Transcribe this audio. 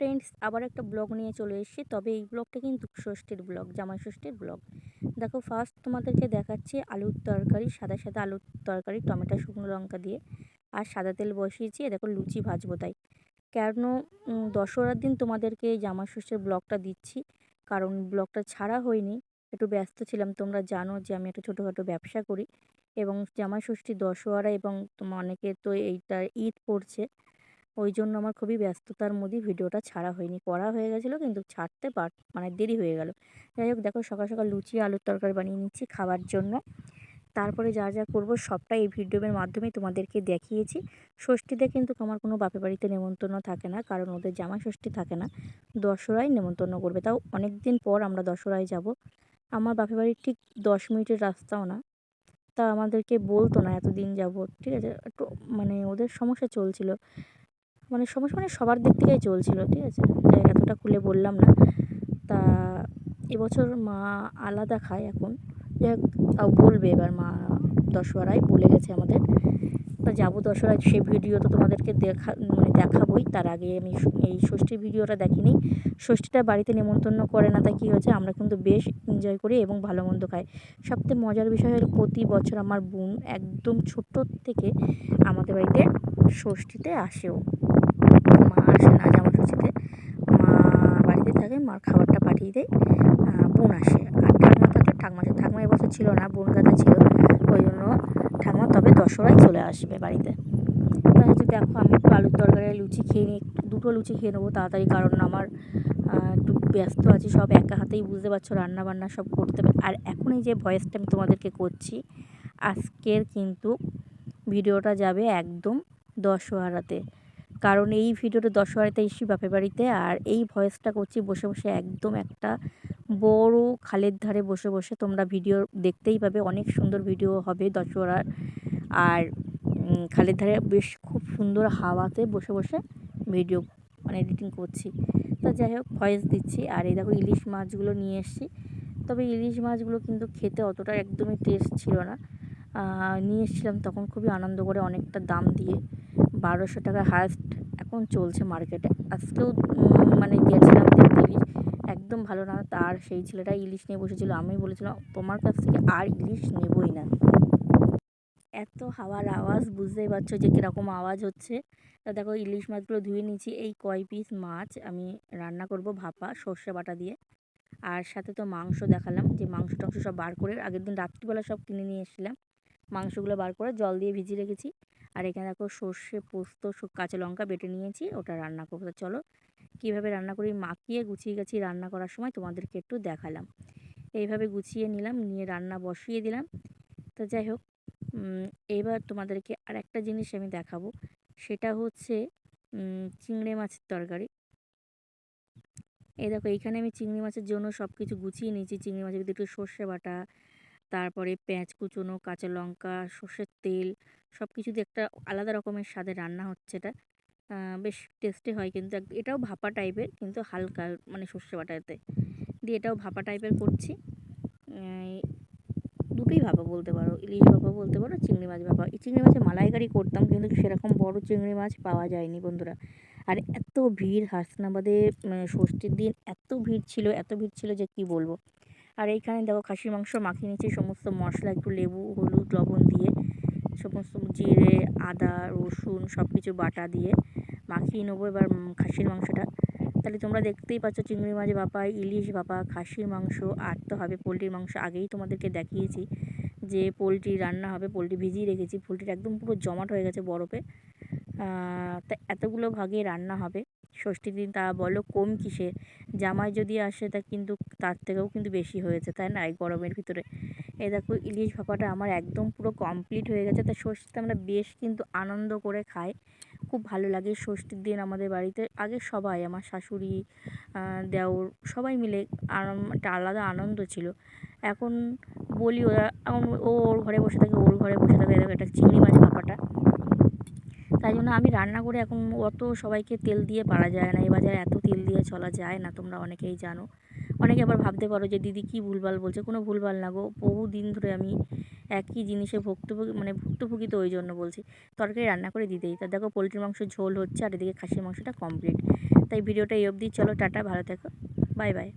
Friends আবার একটা blog নিয়ে চলে এসেছি। তবে এই ব্লগটা কিন্তু ষষ্ঠীর ব্লগ জামাই ষষ্ঠীর ব্লগ দেখো ফার্স্ট তোমাদেরকে দেখাচ্ছি আলুর তরকারি, সাদা সাদা আলুর তরকারি, টমেটো, শুকনো লঙ্কা দিয়ে। আর সাদা তেল বসিয়েছি দেখো লুচি ভাজবো তাই। কেন দশরার দিন তোমাদেরকে জামাই ষষ্ঠীর ব্লগটা দিচ্ছি। কারণ ব্লগটা ছাড়া হয়নি, একটু ব্যস্ত ছিলাম। তোমরা জানো যে আমি একটা ছোটোখাটো ব্যবসা করি। এবং জামাই ষষ্ঠী, দশহরা এবং তোমার অনেকে তো এইটা ঈদ পড়ছে ওই জন্য আমার খুবই ব্যস্ততার মধ্যেই ভিডিওটা ছাড়া হয়নি। করা হয়ে গেছিল কিন্তু ছাড়তে পার মানে দেরি হয়ে গেল। যাই হোক দেখো সকাল সকাল লুচি, আলুর তরকারি বানিয়ে নিচ্ছি খাবার জন্য। তারপরে যা যা করব সবটাই এই ভিডিওর মাধ্যমে তোমাদেরকে দেখিয়েছি। ষষ্ঠীতে কিন্তু আমার কোনো বাপের বাড়িতে নেমন্তন্ন থাকে না, কারণ ওদের জামা ষষ্ঠী থাকে না। দশরায় নেমন্তন্ন করবে, তাও অনেক দিন পর আমরা দশরায় যাব। আমার বাপের বাড়ির ঠিক দশ মিনিটের রাস্তাও না। তা আমাদেরকে বলতো না, এতদিন যাব। ঠিক আছে, একটু মানে ওদের সমস্যা চলছিল। মানে সমস্যা মানে সবার দিক থেকেই চলছিল, ঠিক আছে? এতটা খুলে বললাম না। তা এবছর মা আলাদা খায় এখন। যাই তাও বলবে এবার মা দশহরায়, বলে গেছে আমাদের। তা যাব দশহরায়, সে ভিডিও তো তোমাদেরকে দেখা মানে দেখাবোই। তার আগে আমি এই ষষ্ঠীর ভিডিওটা দেখিনি। ষষ্ঠীটা বাড়িতে নেমন্তন্ন করে না, তা কী হয়েছে? আমরা কিন্তু বেশ এনজয় করি এবং ভালো মন্দ খাই। সবথেকে মজার বিষয় হলো প্রতি বছর আমার বোন একদম ছোট্ট থেকে আমাদের বাড়িতে ষষ্ঠীতে আসেও। মা আসে না জামা ষষ্ঠীতে মা বাড়িতে থাকে, মার খাবারটা পাঠিয়ে দেয়। বোন আসে। আর ঠাকমা থাকলে ঠাকমা আসে ঠাকমা এবছর ছিল না, বোন গাদা ছিল। ওই জন্য ঠাকমা তবে দশরায় চলে আসবে বাড়িতে। তা হচ্ছে দেখো, আমি একটু আলুর তরকারি, লুচি খেয়ে নিই দুটো লুচি খেয়ে নেব তাড়াতাড়ি, কারণ আমার একটু ব্যস্ত আছি, সব একা হাতেই বুঝতে পারছ রান্না বান্না সব করতে হবে। আর এখন এই যে ভয়েসটা আমি তোমাদেরকে করছি, আজকের কিন্তু ভিডিওটা যাবে একদম দশহারাতে। কারণ এই ভিডিওটা দশহারাতে এসছি বাপের বাড়িতে আর এই ভয়েসটা করছি বসে বসে একদম একটা বড় খালের ধারে বসে বসে তোমরা ভিডিও দেখতেই পাবে। অনেক সুন্দর ভিডিও হবে দশহরার। আর খালের ধারে বেশ খুব সুন্দর হাওয়াতে বসে বসে ভিডিও মানে এডিটিং করছি। তো যাই হোক, ভয়েস দিচ্ছি। আর এই দেখো ইলিশ মাছগুলো নিয়ে এসেছি। তবে ইলিশ মাছগুলো কিন্তু খেতে অতটা একদমই টেস্ট ছিল না। নিয়ে এসেছিলাম তখন খুবই আনন্দ করে অনেকটা দাম দিয়ে। বারোশো টাকা হায়েস্ট এখন চলছে মার্কেটে। আজকেও মানে গিয়েছিলাম ইলিশ। একদম ভালো না, তার সেই ছেলেটা ইলিশ নিয়ে বসেছিল। আমি বলেছিলাম, তোমার কাছ থেকে আর ইলিশ নেবই না। এত হাওয়ার আওয়াজ, বুঝতেই পারছ যে কীরকম আওয়াজ হচ্ছে। তা দেখো, ইলিশ মাছগুলো ধুয়ে নিয়েছি। এই কয় পিস মাছ আমি রান্না করব ভাপা, সর্ষে বাটা দিয়ে। আর সাথে তো মাংস দেখালাম, যে মাংস টাংস সব বার করে, আগের দিন রাত্রিবেলা সব কিনে নিয়ে এসেছিলাম। মাংসগুলো বার করে জল দিয়ে ভিজিয়ে রেখেছি। আর এখানে দেখো সর্ষে পোস্ত কাঁচা লঙ্কা বেটে নিয়েছি, ওটা রান্না করব। চলো কীভাবে রান্না করি? মাখিয়ে গুছিয়ে গেছি রান্না করার সময় তোমাদেরকে একটু দেখালাম। এইভাবে গুছিয়ে নিলাম, নিয়ে রান্না বসিয়ে দিলাম। তো যাই হোক এবার তোমাদেরকে আর একটা জিনিস আমি দেখাবো। সেটা হচ্ছে চিংড়ি মাছের তরকারি। এই দেখো, এইখানে আমি চিংড়ি মাছের জন্য সব কিছু গুছিয়ে নিয়েছি। চিংড়ি মাছের ভিতরে একটু সর্ষে বাটা তারপরে পেঁয়াজ কুচোনো, কাঁচা লঙ্কা, সর্ষের তেল সব কিছু দিয়ে একটা আলাদা রকমের স্বাদে রান্না হচ্ছে এটা। বেশ টেস্টি হয় কিন্তু এটাও ভাপা টাইপের কিন্তু হালকা মানে সর্ষে বাটাতে। দিয়ে এটাও ভাপা টাইপের করছি। দুটোই ভাপা বলতে পারো, ইলিশ ভাপা বলতে পারো, চিংড়ি মাছ ভাপা। এই চিংড়ি মাছের মালাইকারি করতাম কিন্তু সেরকম বড় চিংড়ি মাছ পাওয়া যায়নি বন্ধুরা। আর এত ভিড় হাসনাবাদে মানে ষষ্ঠীর দিন এত ভিড় ছিল, এত ভিড় ছিল যে কি বলব? আর এইখানে দেখো খাসির মাংস মাখিয়ে নিচ্ছি সমস্ত মশলা একটু লেবু, হলুদ, লবণ দিয়ে, সমস্ত জিরে, আদা, রসুন সব কিছু বাটা দিয়ে মাখিয়ে নেব এবার খাসির মাংসটা। তাহলে তোমরা দেখতেই পাচ্ছ চিংড়ি মাছ বাপা ইলিশ বাপা খাসির মাংস আর তো হবে পোলট্রির মাংস। আগেই তোমাদেরকে দেখিয়েছি যে পোলট্রি রান্না হবে, পোলট্রি ভিজিয়ে রেখেছি পোলট্রিটা একদম পুরো জমাট হয়ে গেছে বরফে। তা এতগুলো ভাগে রান্না হবে। ষষ্ঠীর দিন তা বলো কম কিসে জামাই যদি আসে তা কিন্তু তার থেকেও কিন্তু বেশি হয়েছে, তাই না? এই গরমের ভিতরে। এ দেখো ইলিশ ভাপাটা আমার একদম পুরো কমপ্লিট হয়ে গেছে। তা ষষ্ঠীতে আমরা বেশ কিন্তু আনন্দ করে খাই। খুব ভালো লাগে ষষ্ঠীর দিন আমাদের বাড়িতে। আগে সবাই, আমার শাশুড়ি দেওর সবাই মিলে একটা আলাদা আনন্দ ছিল। এখন বলি ওরা ও ওর ঘরে বসে থাকে, ওর ঘরে বসে থাকে। একটা চিংড়ি মাছ ভাপাটা। তাই জন্য আমি রান্না করে এখন অত সবাইকে তেল দিয়ে পারা যায় না। এ বাজারে এত তেল দিয়ে চলা যায় না, তোমরা অনেকেই জানো। অনেকে আবার ভাবতে পারো যে, দিদি কী ভুলভাল বলছে? কোনো ভুলভাল না গো বহু দিন ধরে আমি একই জিনিসে ভুক্তভোগী মানে ভুক্তভোগী তো ওই জন্য বলছি, তরকারি রান্না করে দিতেই। তা দেখো পোলট্রির মাংস ঝোল হচ্ছে আর এদিকে খাসির মাংসটা কমপ্লিট। তাই ভিডিওটা এই অবধি, চলো টাটা, ভালো থেকো, বাই বাই।